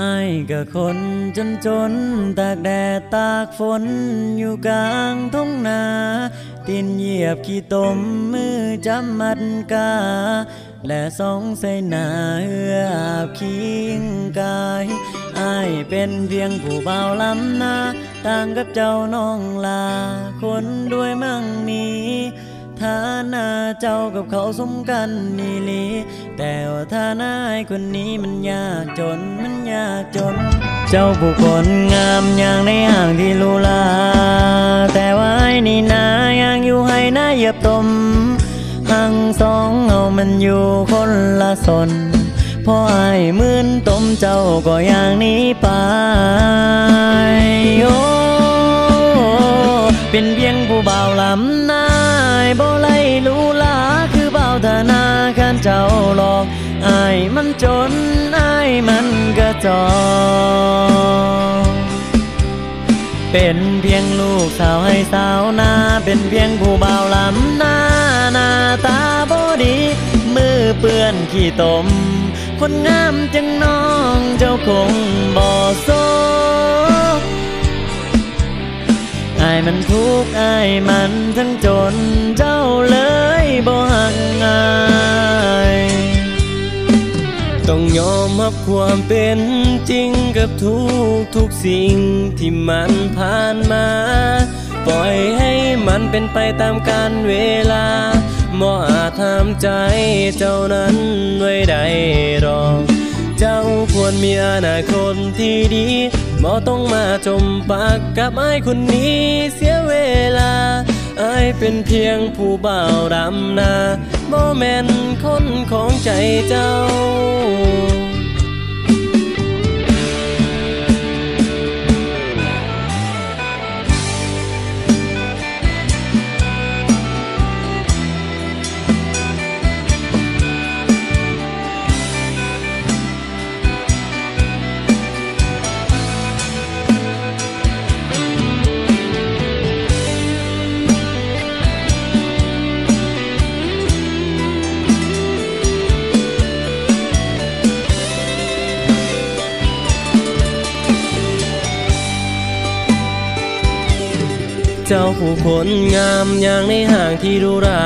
อายก็คนจนจน ตากแดดตากฝนอยู่กลางทุ่งนาตินเหยียบขี้ตมมือจำมัดกา และสองใส่หน้าเหืออาบคิงกายอายเป็นเพียงผู้เบาลำนา ต่างกับเจ้าน้องลา คนด้วยมั่งมี ฐานะเจ้ากับเขาสมกันนี่ลีแต่ว่าฐานะไอ้คนนี้มันยากจนมันยากจน เจ้าผู้คนงามอย่างในห่างที่ลูลา แต่ว่าไอ้นี่นายังอยู่ให้หน้าเหยียบตมหังสองเอามันอยู่คนละสนพอไอ้มื่นต้มเจ้าก็อย่างหนี้ไปโอ้เป็นเพียงผู้บ่าวลำนาาคารเจ้าหลอกอายมันจนอายมันกระจอกเป็นเพียงลูกสาวให้สาวนาเป็นเพียงผู้บ่าวลำหน้าหน้าตาบอดี มือเปื้อนขี้ตม คนงามจังน้องเจ้าคงบ่โซอายมันทุกข์อายมันทั้งจนเจ้าเลยบ่หักอา ต้องยอมรับความเป็นจริงกับทุกทุกสิ่งที่มันผ่านมา ปล่อยให้มันเป็นไปตามกาลเวลาบ่อาจทำใจเจ้านั้นไว้ได้หรอกเจ้าควรมีอนาคตที่ดีบ่ต้องมาจมปากกับไอ้คนนี้เสียเวลา อายเป็นเพียงผู้บ่าวดำนาบ่แม่นคนของใจเจ้า เจ้าผู้คนงามอย่างในห่างที่ดูหรา